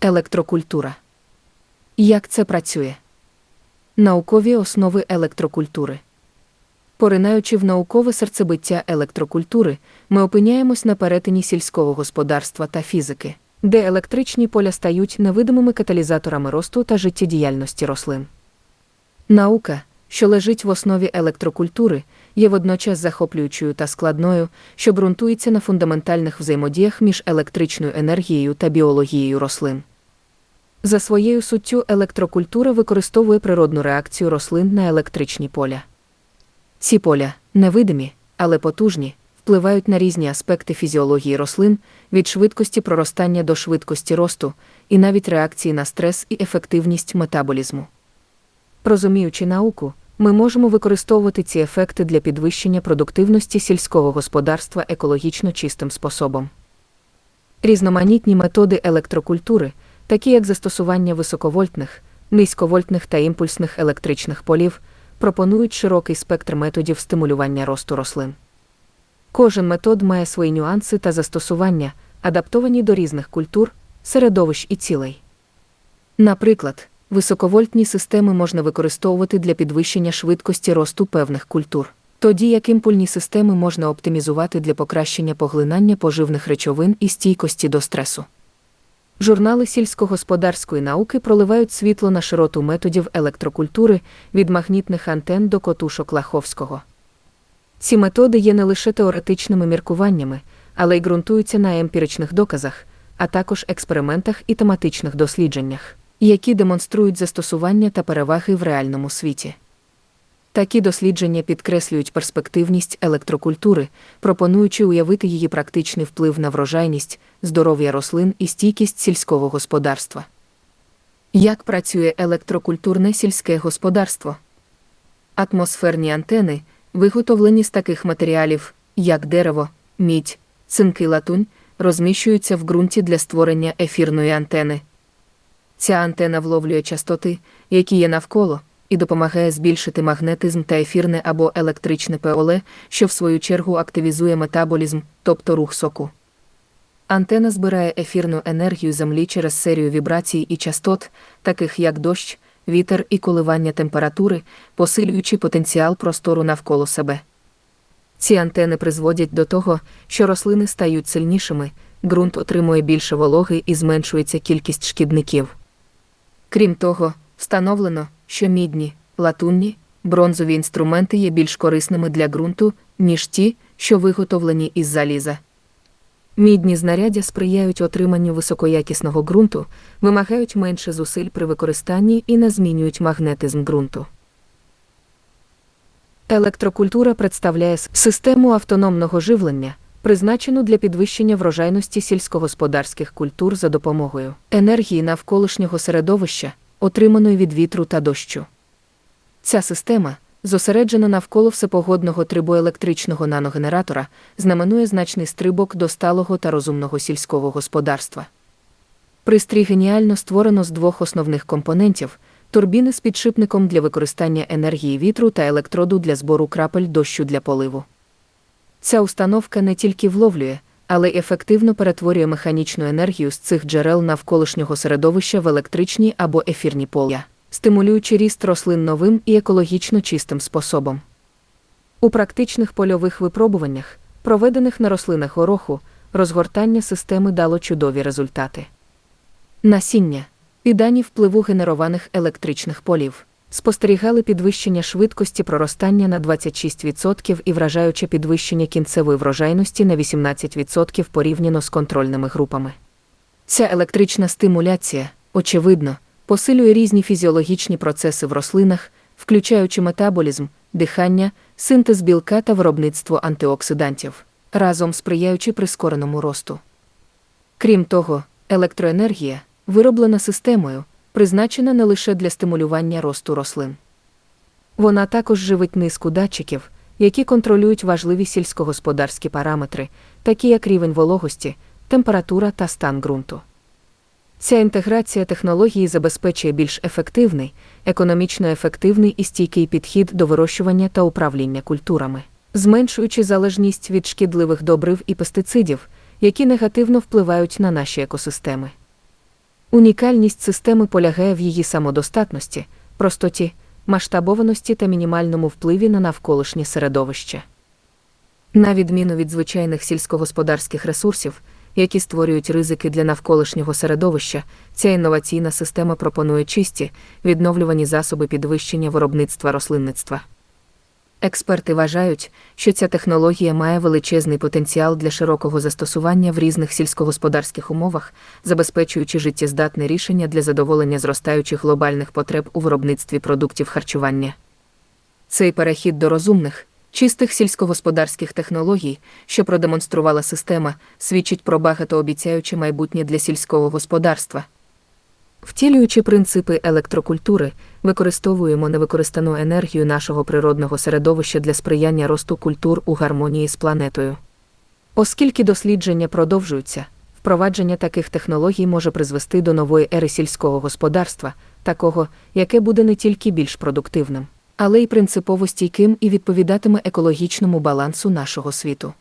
Електрокультура. Як це працює? Наукові основи електрокультури. Поринаючи в наукове серцебиття електрокультури, ми опиняємось на перетині сільського господарства та фізики, де електричні поля стають невидимими каталізаторами росту та життєдіяльності рослин. Наука, що лежить в основі електрокультури, є водночас захоплюючою та складною, що ґрунтується на фундаментальних взаємодіях між електричною енергією та біологією рослин. За своєю суттю електрокультура використовує природну реакцію рослин на електричні поля. Ці поля, невидимі, але потужні, впливають на різні аспекти фізіології рослин, від швидкості проростання до швидкості росту, і навіть реакції на стрес і ефективність метаболізму. Розуміючи науку, ми можемо використовувати ці ефекти для підвищення продуктивності сільського господарства екологічно чистим способом. Різноманітні методи електрокультури, такі як застосування високовольтних, низьковольтних та імпульсних електричних полів, пропонують широкий спектр методів стимулювання росту рослин. Кожен метод має свої нюанси та застосування, адаптовані до різних культур, середовищ і цілей. Наприклад, високовольтні системи можна використовувати для підвищення швидкості росту певних культур, тоді як імпульні системи можна оптимізувати для покращення поглинання поживних речовин і стійкості до стресу. Журнали сільськогосподарської науки проливають світло на широту методів електрокультури від магнітних антен до котушок Лаховського. Ці методи є не лише теоретичними міркуваннями, але й ґрунтуються на емпіричних доказах, а також експериментах і тематичних дослідженнях, які демонструють застосування та переваги в реальному світі. Такі дослідження підкреслюють перспективність електрокультури, пропонуючи уявити її практичний вплив на врожайність, здоров'я рослин і стійкість сільського господарства. Як працює електрокультурне сільське господарство? Атмосферні антени, виготовлені з таких матеріалів, як дерево, мідь, цинки латунь, розміщуються в ґрунті для створення ефірної антени. Ця антена вловлює частоти, які є навколо, і допомагає збільшити магнетизм та ефірне або електричне поле, що в свою чергу активізує метаболізм, тобто рух соку. Антена збирає ефірну енергію землі через серію вібрацій і частот, таких як дощ, вітер і коливання температури, посилюючи потенціал простору навколо себе. Ці антени призводять до того, що рослини стають сильнішими, ґрунт отримує більше вологи і зменшується кількість шкідників. Крім того, встановлено, що мідні, латунні, бронзові інструменти є більш корисними для ґрунту, ніж ті, що виготовлені із заліза. Мідні знаряддя сприяють отриманню високоякісного ґрунту, вимагають менше зусиль при використанні і не змінюють магнетизм ґрунту. Електрокультура представляє систему автономного живлення, призначену для підвищення врожайності сільськогосподарських культур за допомогою енергії навколишнього середовища, отриманої від вітру та дощу. Ця система, зосереджена навколо всепогодного трибоелектричного наногенератора, знаменує значний стрибок до сталого та розумного сільського господарства. Пристрій геніально створено з двох основних компонентів турбіни з підшипником для використання енергії вітру та електроду для збору крапель дощу для поливу. Ця установка не тільки вловлює, але й ефективно перетворює механічну енергію з цих джерел навколишнього середовища в електричні або ефірні поля, стимулюючи ріст рослин новим і екологічно чистим способом. У практичних польових випробуваннях, проведених на рослинах гороху, розгортання системи дало чудові результати. Насіння і дані впливу генерованих електричних полів спостерігали підвищення швидкості проростання на 26% і вражаюче підвищення кінцевої врожайності на 18% порівняно з контрольними групами. Ця електрична стимуляція, очевидно, посилює різні фізіологічні процеси в рослинах, включаючи метаболізм, дихання, синтез білка та виробництво антиоксидантів, разом сприяючи прискореному росту. Крім того, електроенергія, вироблена системою, призначена не лише для стимулювання росту рослин. Вона також живить низку датчиків, які контролюють важливі сільськогосподарські параметри, такі як рівень вологості, температура та стан ґрунту. Ця інтеграція технології забезпечує більш ефективний, економічно ефективний і стійкий підхід до вирощування та управління культурами, зменшуючи залежність від шкідливих добрив і пестицидів, які негативно впливають на наші екосистеми. Унікальність системи полягає в її самодостатності, простоті, масштабованості та мінімальному впливі на навколишнє середовище. На відміну від звичайних сільськогосподарських ресурсів, які створюють ризики для навколишнього середовища, ця інноваційна система пропонує чисті, відновлювані засоби підвищення виробництва рослинництва. Експерти вважають, що ця технологія має величезний потенціал для широкого застосування в різних сільськогосподарських умовах, забезпечуючи життєздатне рішення для задоволення зростаючих глобальних потреб у виробництві продуктів харчування. Цей перехід до розумних, чистих сільськогосподарських технологій, що продемонструвала система, свідчить про багатообіцяюче майбутнє для сільського господарства. Втілюючи принципи електрокультури, використовуємо невикористану енергію нашого природного середовища для сприяння росту культур у гармонії з планетою. Оскільки дослідження продовжуються, впровадження таких технологій може призвести до нової ери сільського господарства, такого, яке буде не тільки більш продуктивним, але й принципово стійким і відповідатиме екологічному балансу нашого світу.